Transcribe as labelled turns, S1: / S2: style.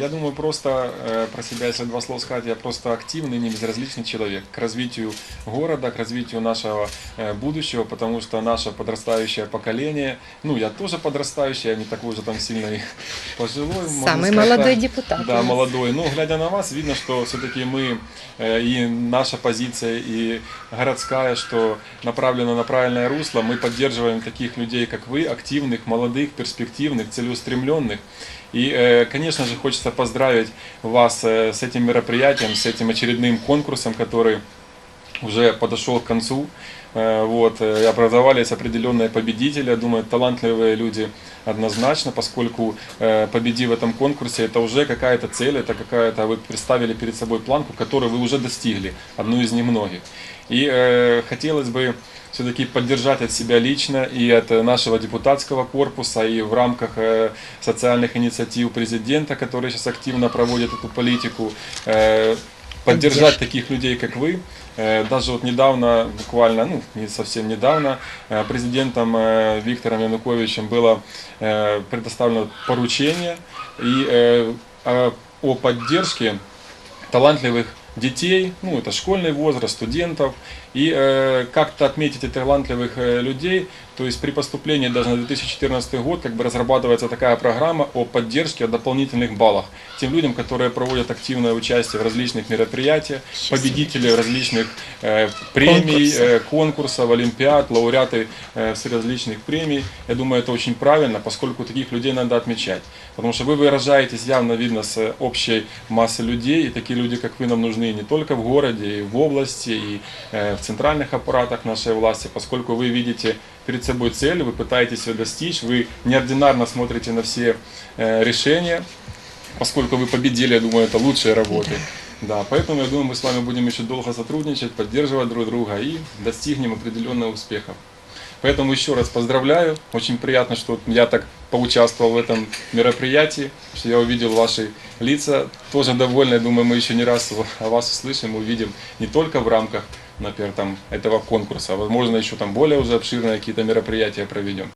S1: Я думаю, просто э, про себя, если два слова сказать, я просто активный, не безразличный человек к развитию города, к развитию нашего э, будущего, потому что наше подрастающее поколение, ну, я тоже подрастающий, я не такой уже там сильно пожилой.
S2: Самый
S1: сказать
S2: молодой
S1: так.
S2: депутат
S1: Да, молодой. Ну, глядя на вас, видно, что все-таки мы э, и наша позиция, и городская, что направлена на правильное русло. Мы поддерживаем таких людей, как вы, активных, молодых, перспективных, целеустремленных. И, э, конечно же, хочется поздравить вас э, с этим мероприятием, с этим очередным конкурсом, который уже подошел к концу. Э, Вот, э, образовались определенные победители, думаю, талантливые люди однозначно, поскольку э, победив в этом конкурсе, это уже какая-то цель, это какая-то, вы представили перед собой планку, которую вы уже достигли, одну из немногих. И э, хотелось бы все-таки поддержать от себя лично и от нашего депутатского корпуса, и в рамках э, социальных инициатив президента, который сейчас активно проводит эту политику, э, поддержать таких людей, как вы. Э, Даже вот недавно, буквально, ну не совсем недавно, э, президентом э, Виктором Януковичем было предоставлено поручение и о поддержке талантливых детей, ну это школьный возраст, студентов, и э, как-то отметить этих талантливых э, людей, то есть при поступлении даже на 2014 год как бы разрабатывается такая программа о поддержке, о дополнительных баллах тем людям, которые проводят активное участие в различных мероприятиях, победители различных э, премий,
S2: Конкурсов.
S1: э, конкурсов, олимпиад, лауреаты э, различных премий. Я думаю, это очень правильно, поскольку таких людей надо отмечать. Потому что вы выражаетесь явно видно с общей массы людей, и такие люди, как вы, нам нужны не только в городе, и в области, и э, в центральных аппаратах нашей власти, поскольку вы видите перед собой цель, вы пытаетесь ее достичь, вы неординарно смотрите на все э, решения, поскольку вы победили, я думаю, это лучшие работы. Да, поэтому я думаю, мы с вами будем еще долго сотрудничать, поддерживать друг друга и достигнем определенных успехов. Поэтому еще раз поздравляю. Очень приятно, что я так поучаствовал в этом мероприятии, что я увидел ваши лица. Тоже довольны. Думаю, мы еще не раз о вас услышим, увидим не только в рамках, например, там, этого конкурса, а возможно, еще там более уже обширные какие-то мероприятия проведем.